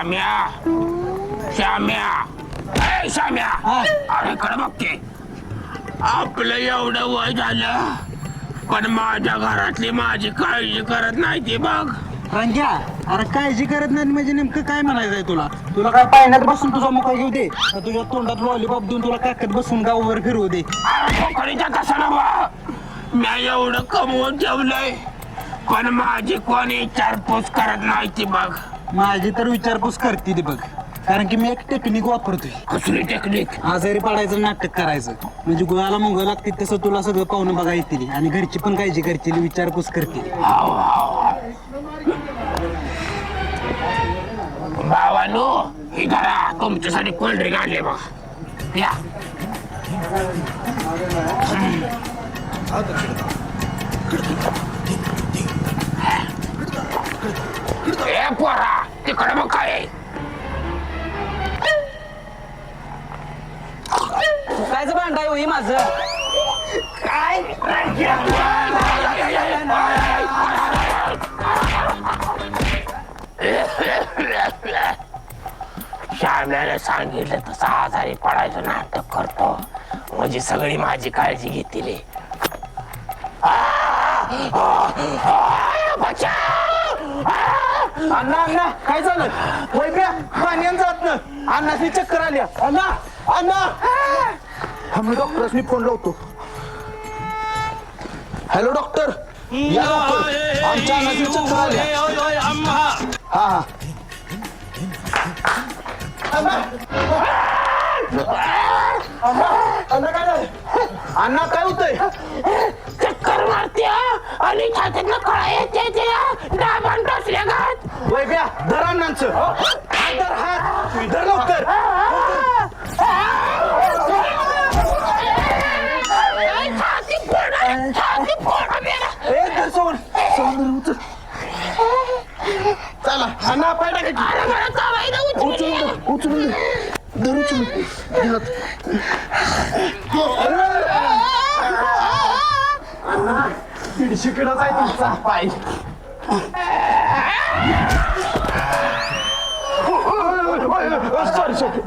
श्याम्या श्याम्या ए श्याम्या अरे कडे बघते आपलं एवढं वय झालं पण माझ्या घरातली माझी काळजी करत नाही ती बघ. रंग्या अरे काळजी करत नाही म्हणजे नेमकं काय म्हणायचंय तुला? तुला काय पाण्यात बसून तुझा मुका घेऊ दे. का तुझ्या तोंडात लॉलीपॉप देऊन तुला काकत बसून गाववर फिरवू दे. अरे कोकणीच्या ना बा मी एवढं कमवून ठेवलंय पण माझी कोणी विचारपूस करत नाही ती बघ. माझी तर विचारपूस करते ती बघ. कारण की मी एक टेक्निक वापरतोय. कसली टेक्निक आजारी पडायचं नाटक करायचं. म्हणजे गुळाला मुंग लागते तसं तुला सगळं पाहुणं बघा येतील. आणि घरची पण काळजी करतील विचारपूस करतील. भावानो ही धरा तुमच्यासाठी कोल्ड्रिंक आणले बघ. या. ए पोरा. तिकडे मग काय आहे? कायचं भांडाय होई माझं काय श्याम्याने सांगितलं तसं आजारी पडायचं नाटक करतो म्हणजे सगळी माझी काळजी घेतील अण्णा अण्णा काय झालं? होय ब्या पाण्यान जात ना अण्णाची चक्कर आल्या अण्णा अण्णा. आम्ही डॉक्टरसनी फोन लावतो. हॅलो डॉक्टर या लवकर. आमच्या अण्णाची चक्कर आल्या हा हा. अण्णा. काय झालं? अण्णा काय होतंय? चक्कर मारते आणि छातीतनं कळा येते ते डाबान वैभ्या घात वय धर हात धर हात. धर लवकर. ए धर सोन सोन धर उचल. चला. अण्णा पाय टाकायची उचलून उचलून धर उचलून घे हात. हो. दीडशे किलोचा आहे तुमचा. पाय sorry sorry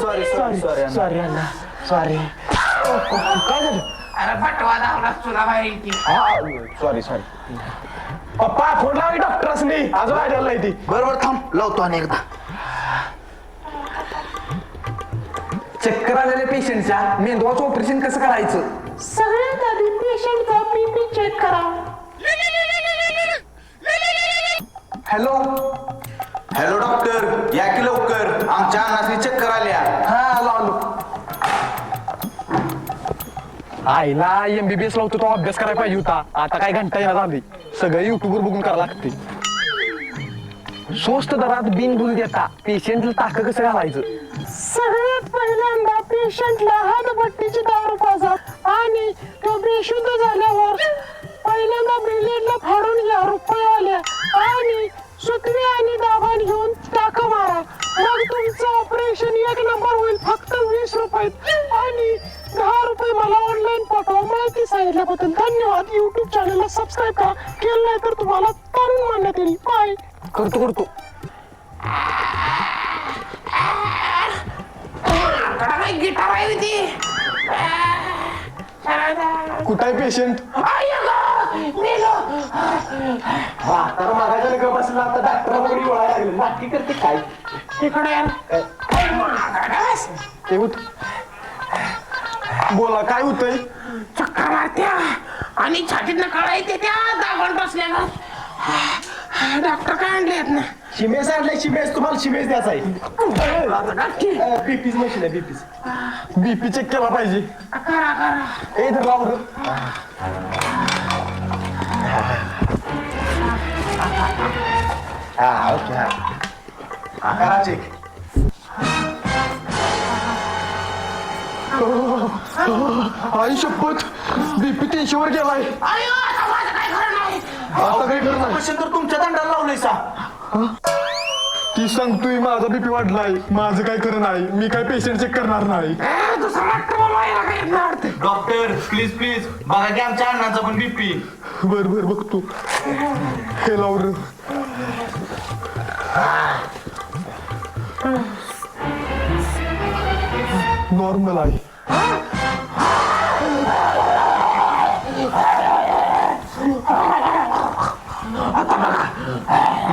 sorry sorry sorry sorry Anna sorry काय झालं? अरे बटवा धावला तुला बाहेर येते सॉरी सॉरी पप्पा फोन लावी डॉक्टरसनी अजून नाही ती. बरोबर थांब. लावतो आणि एकदा. चक्कर आलेल्या पेशंटच्या मेंदवाचं ऑपरेशन कसं करायचं? सगळ्यात आधी पेशंटचा बीपी चेक करा. हॅलो? Hello doctor. या की लवकर? आमच्या अन्नासनी चक्कर आल्या हा लावलो आईला एमबीबीएस लावतो तो अभ्यास करायला पाहिजे होता. आता काय घंटा येणार झाली सगळं युट्यूबवर बघून करावं लागते. स्वस्त दरात बिनबुल देता. पेशंटला टाक कसं घालायचं? सगळ्यात पहिल्यांदा पेशंटला हातभट्टीची दारू पाजा आणि तो बेशुद्ध झाल्यावर पहिल्यांदा ब्रिलेटला फाडून घ्या रुपयावाल्या आणि सुतवी आणि दाबान घेऊन टाका मारा. मग तुमचं ऑपरेशन एक नंबर होईल फक्त वीस रुपयात आणि दहा रुपये मला ऑनलाईन पाठवा. माहिती सांगितल्याबद्दल धन्यवाद. युट्यूब चॅनलला सबस्क्राईब करा. केलं नाही तर तुम्हाला तारून मानण्यात येईल. बाय करतो करतो. कडा काय गिटार आहे ती? कुठं आहे पेशंट तर मागायचं का बसला आता डॉक्टर वगैरे ओळायला लागले. नाटकी करते काय? इकडे ये. ते होत बोला काय होतंय? चक्कर मारत्या. आणि छातीतनं कळा येते त्या दाबण टोचल्या डॉक्टर काय आणले ना शिमेस आणलाय शिमेस. तुम्हाला शिमेस द्यायचा आहे. बीपीच मशीन आहे बीपीच. बीपी चेक केला पाहिजे. करा करा. ए तर लाव ओके हा हा, करा चेक आई शपथ. बीपी तीनशेवर गेलाय. अयो आता माझं काय खरं नाही. आता ऑपरेशन तर तुमच्या दंडाला लावलंय सा. ती सांगतोय माझा बीपी वाढलाय. माझं काय करत नाही. मी काय पेशंट चेक करणार नाही. ए, दुसरं डॉक्टर बोलवायला काही येत नाही वाटतं डॉक्टर प्लीज प्लीज बघा की आमच्या अण्णाचा पण बीपी बर बर बघतो. हे लावर. नॉर्मल आहे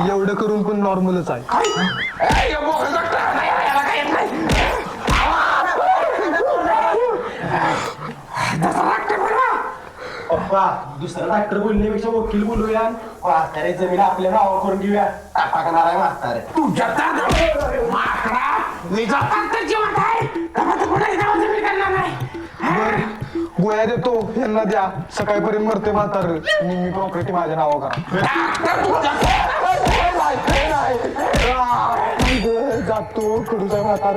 एवढं करून पण नॉर्मलच आहे. पप्पा दुसरा डॉक्टर बोलण्यापेक्षा वकील बोलूया. म्हातारे जमीन आपल्या नावावर करून घेऊया. टाकणार आहे म्हातारे? तुझ्या तर माकडा मी जातात तर जिवंत आहे. करणार नाही. गोळ्या देतो. यांना द्या. सकाळपर्यंत मरते म्हातार. मी मी प्रॉपर्टी माझ्या नावा करा. जातो. कडूच म्हातार?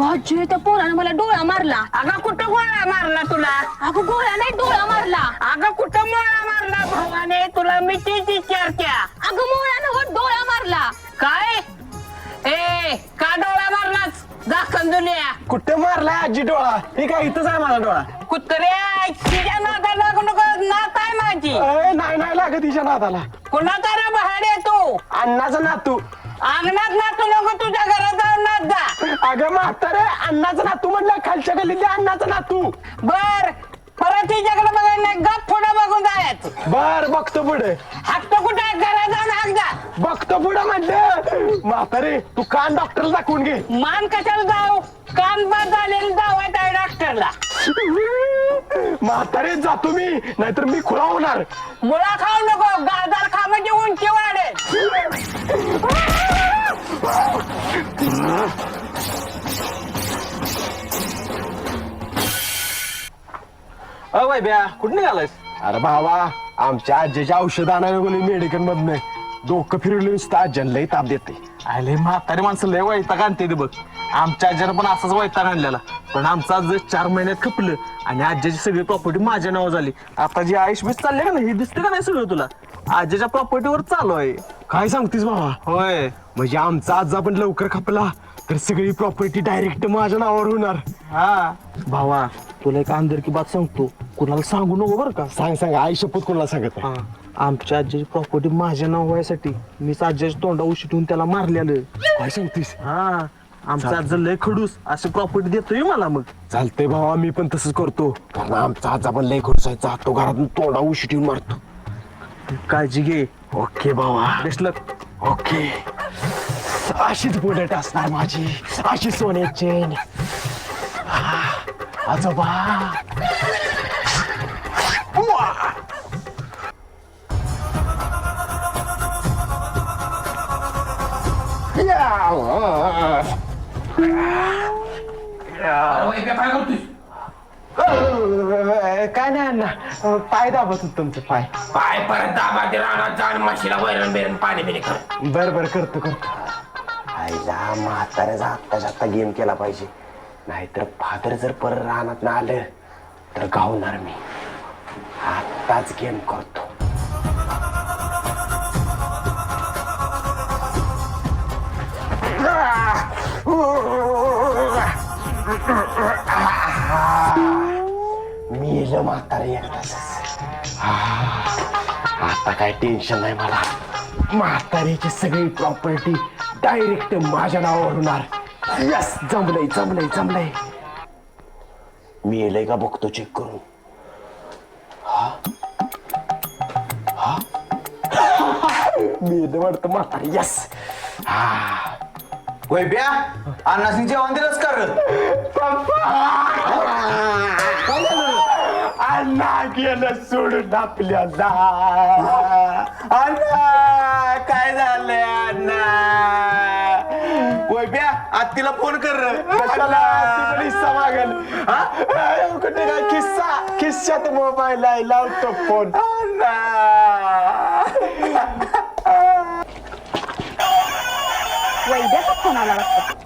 अगं आजी त्या पोरानं मला डोळा मारला. अगं कुठं गोळा मारला तुला? अगं गोळ्या नाही डोळा मारला. अगं कुठं मोळा मारला भावाने? तुला मी तीच विचारत्या. अगं मोळ्यानं डोळा मारला. काय? ए का डोळा मारलास? दाखन दुनिया कुठे मारलाय आजी डोळा? हे काय इथंच आहे माझा डोळा? कुत्र्या तिच्या नादा लागू नको नात आहे माझी. अय, नाही नाही लागत तिच्या नाताला कुणाचा रे बहाडे तू? अण्णाचा नातू. अंगणात नातू नको तुझ्या घरात जाऊन नात जा. अगं म्हातारे अण्णाचा नातू म्हटलं खालच्या गल्लीतल्या अण्णाचा नातू. बर परत तिच्याकडे बघायला नाही गप पुढे बघून जायचं. बर बघतो पुढे. हात कुठे आहे? घरात जाऊन हाक जा. बघतो पुढे म्हटलं म्हातारे तू कान डॉक्टरला दाखवून घे. मान कशाला जाऊ? कान बाद झालेली जावायचं आहे डॉक्टरला. म्हातारे जातो मी नाहीतर मी खुळा होणार. मुळा खाऊ नको गाजर खा अ बाय ब्या कुठे निघालायस? अरे भावा आमच्या आजीच्या औषध आणायला गेलो मेडिकल मधनं. डोकं फिरवलं नुसतं आज्याला लई ताप देते. आले म्हातारे माणसं लय वैताग आणते ते बघ. आमच्या आज्यानं पण असाच वैताग आणलेला. पण आमचं आज चार महिन्यात खपलं आणि आज्याची सगळी प्रॉपर्टी माझ्या नावावर झाली. आता जी आयुष बीस चालले का नाही हे दिसते का नाही सगळं तुला? आज्याच्या प्रॉपर्टीवर चालू आहे. काय सांगतीस बाबा होय. म्हणजे आमचा आज आपण लवकर खपला तर सगळी प्रॉपर्टी डायरेक्ट माझ्या नावावर होणार. हा. भावा तुला एक अंदर की बात सांगतो. कुणाला सांगू नको बरं का? सांग सांग. आई शपथ कुणाला सांगत आमच्या आजीची प्रॉपर्टी माझ्या नाव व्हायसाठी मीच आजीच्या तोंडा उशी ठेवून त्याला मारलेलं. काय सांगतीस? हा. आमचा आज लय खडूस. अशी प्रॉपर्टी देतोय मला मग. चालतंय भावा मी पण तसंच करतो. कारण आमचा आज आपण लय खडूस आहे. जातो घरातून तोंडा उशी ठेवून मारतो. काळजी घे. ओके भावा. बेस्टलक ओके. अशीच बुलेट असणार माझी. अशी सोने चेन. आजोबा. काय नाही अण्णा. पाय दाबत होत तुमचं पाय. पाय परत दाबाते रानात जाऊन म्हशीला वैरण बेरण पाणी बिणी कर. बर बर करतो करतो. आईला म्हाताऱ्याचा आत्ताच्या आत्ता गेम केला पाहिजे. नाहीतर फादर जर पर रानात ना आलं तर गावणार मी. आत्ताच गेम करतो. मी येलो म्हातारे आता काय टेन्शन नाही मला. म्हातारीची सगळी प्रॉपर्टी डायरेक्ट माझ्या नावावर होणार यस जमलंय जमलंय जमलंय मी येलंय का बघतो चेक करून? मी येलं वाटतं म्हातारी यस वैब्या अण्णासिंग जेवण दिलंच कर अण्णा गेलं सोडून आपल्याला अण्णा काय झालंय अण्णा वैब्या आत्तीला फोन कर रे. कशाला? ती पण हिस्सा मागेल. हा? अं, कुठे काय? किस्सा किस्सात मोबाईल आहे लावतो फोन वैद्याचा फोन आला वाटतं.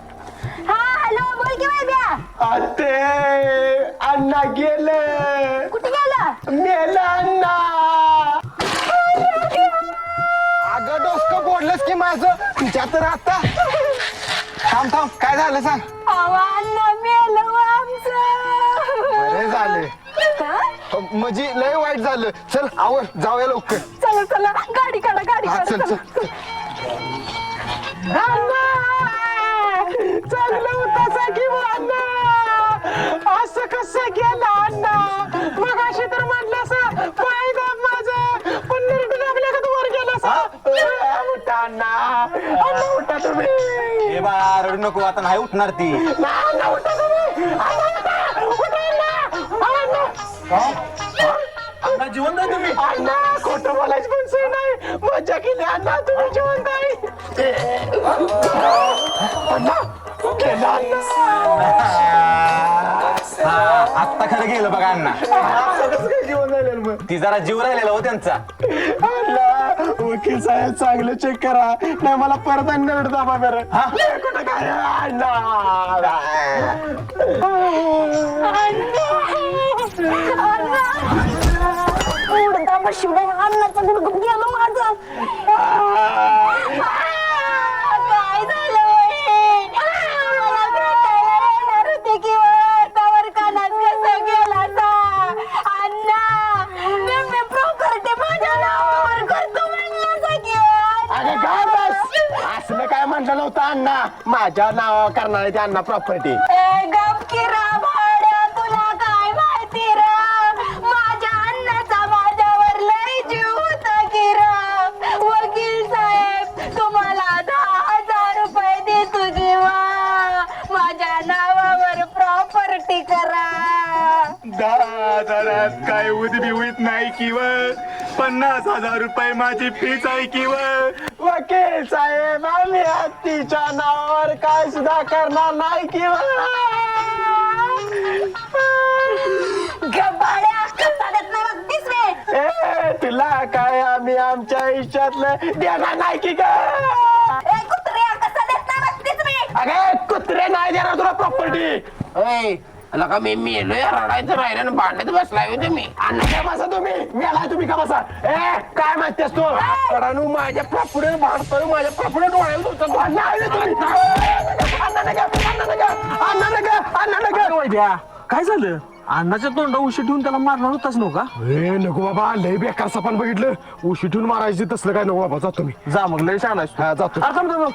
आते अण्णा गेलं. कुठे गेला? मेलं अण्णा. अगं डोसकं बोललंस की माझं. तुझ्या तर आता थांब थांब. काय झालं सांग. हो बरे झाले. का म्हणजे लय वाईट झालं. चल आवर जाऊया लवकर. चला चला. गाडी काढा गाडी हा, चल चला. चल. चांगलं नको आता नाही उठणार ती. अण्णा जिवंत आहे तुम्ही. अण्णा खोटं बोलायचं पण सोय नाही. मजा केली अण्णा तुम्ही जिवंत आहे अण्णा आत्ता खरं गेलं बघा अण्णा. जीवन झालेलं मग? ती जरा जीव राहिलेला हो त्यांचा. अण्णा वकील साहेब चांगलं चेक करा. नाही मला परत अण्णा दाबा बरं. हा कुठं काय अण्णा उडता मशिवडा अन्नाचं गुडगुड गेलं माझं काय झालं वय? मला भेटायला येणार होते की वय? तवर कानात कसं गेला सा? अण्णा, मी- मी property माझ्या नावावर करतो म्हणलं की वय? अगं काय बस असलं काय म्हटलं नव्हतं अण्णा माझ्या नाव करणार आहे ते अण्णा प्रॉपर्टी ए, तुला काय माहिती रा? माझ्या अण्णाचा माझ्यावर लय जीव होता की रा. वकील साहेब तुम्हाला दहा हजार रुपये देतो माझ्या नावावर प्रॉपर्टी करा दहा हजारात काय उदबी होत नाही किंवा पन्नास हजार रुपये माझी फीच आहे किंवा वकील साहेब आम्ही हत्तीच्या नावावर काय सुद्धा करणार नाही किंवा गबाड्या नाही ए तुला काय आम्ही आमच्या आयुष्यातलं देणार नाही की ए देत नाही अगे कुत्रे नाही देणार तुला प्रॉपर्टी अय लका मी मेलोय रडायचं राहिलं आणि भांडत बसलाय हो तुम्ही. अण्णा काय बसा तुम्ही? मेला तुम्ही का बसा? ए काय माहितीस तू? रडानू माझ्या प्रॉपर्टी भांडतोय माझ्या प्रॉपर्टी डोळ्यात होतं अण्णा आले तुम्ही. अण्णा नका अण्णा नका अण्णा नका अण्णा नका. काय झालं? अण्णाच्या तोंडा उशी ठेवून त्याला मारणार होताच नव्हता ए नको बाबा लय बेकार सपान बघितलं. उशी ठेवून मारायची तसलं काय नको बाबा जातो मी. जा मग लय छान हा जातो. अरे थांब थांब थांब.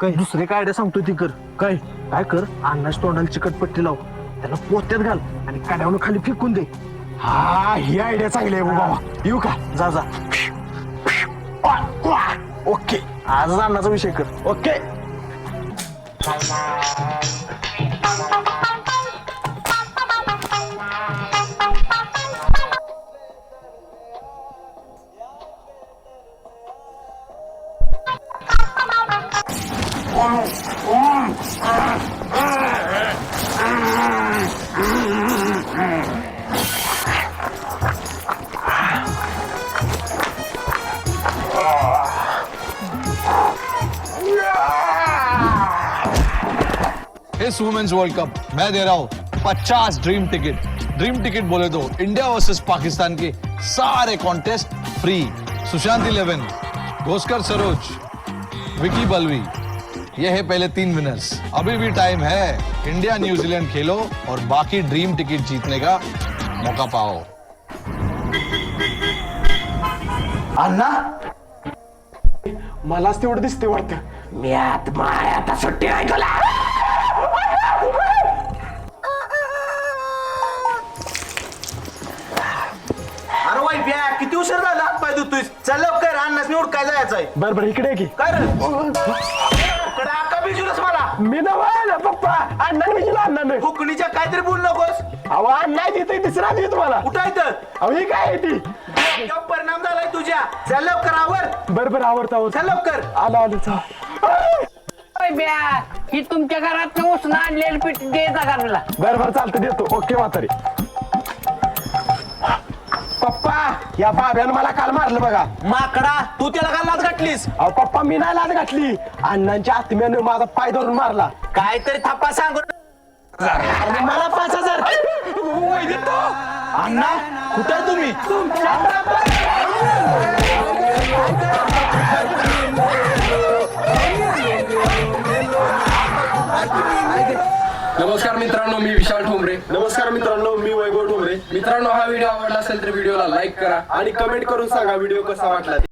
काय दुसरे काय सांगतोय ती कर. काय? काय कर? अण्णाच्या तोंडाला चिकट पट्टी लाव. त्याला पोत्यात घाल आणि काड्यावरून खाली फेकून दे. हा ही आयडिया चांगली आहे बाबा. येऊ का? जा जा. ओके. आज अन्नाचा विषय कर. ओके. इस वुमेन्स वर्ल्ड कप मैं दे रहा हूँ पचास ड्रीम टिकट ड्रीम टिकट बोले तो इंडिया वर्सेस पाकिस्तान के सारे contest free Sushant eleven Ghoshkar Saroj Vicky Balvi ये है पहले तीन विनर्स अभी भी टाइम है। इंडिया न्यूजीलैंड खेलो और बाकी ड्रीम टिकट जीतने का मौका पाओ। अण्णा मलाच तेवढं दिसते वाटतं. मी आत माय आता सुट्टी नाही तुला. उशीर झाला. पाय धुतोय चल लवकर अण्णाच निवड काय जायचं आहे. बरं बरं इकडे ये की. काय रे? इकडे आका बिजूलच मला. मी नव्हा पप्पा. अण्णा मी अण्णाने फुकणीच्या काहीतरी बोल नकोस. अहो अण्णा तिथे तुम्हाला. कुठं आहे तर अहो ही काय आहे ती? डोक्यावर परिणाम झालाय तुझ्या. चल लवकर आवर. बरं बरं आवडतं आवडतं चल लवकर. आलो आलो चा ही तुमच्या घरात उसणं आणलेली पीठ द्यायचा का बरं बरं चालतं देतो. ओके म्हातारी. पप्पा या बाब्यानं मला काल मारलं बघा. माकडा तू त्याला काय लाच घातलीस? अहो पप्पा मी नाही लाज घातली. अण्णांच्या आत्म्यानं माझा पाय धरून मारला. काहीतरी थापा सांगून अरे मला पाच हजार. अण्णा कुठे आहे तुम्ही? नमस्कार मित्रांनो मी विशाल ठोंबरे. नमस्कार मित्रांनो मी वैभव ठोंबरे. मित्रांनो हा व्हिडिओ आवडला असेल तर व्हिडिओला लाईक करा. आणि कमेंट करून सांगा व्हिडिओ कसा वाटला. ते.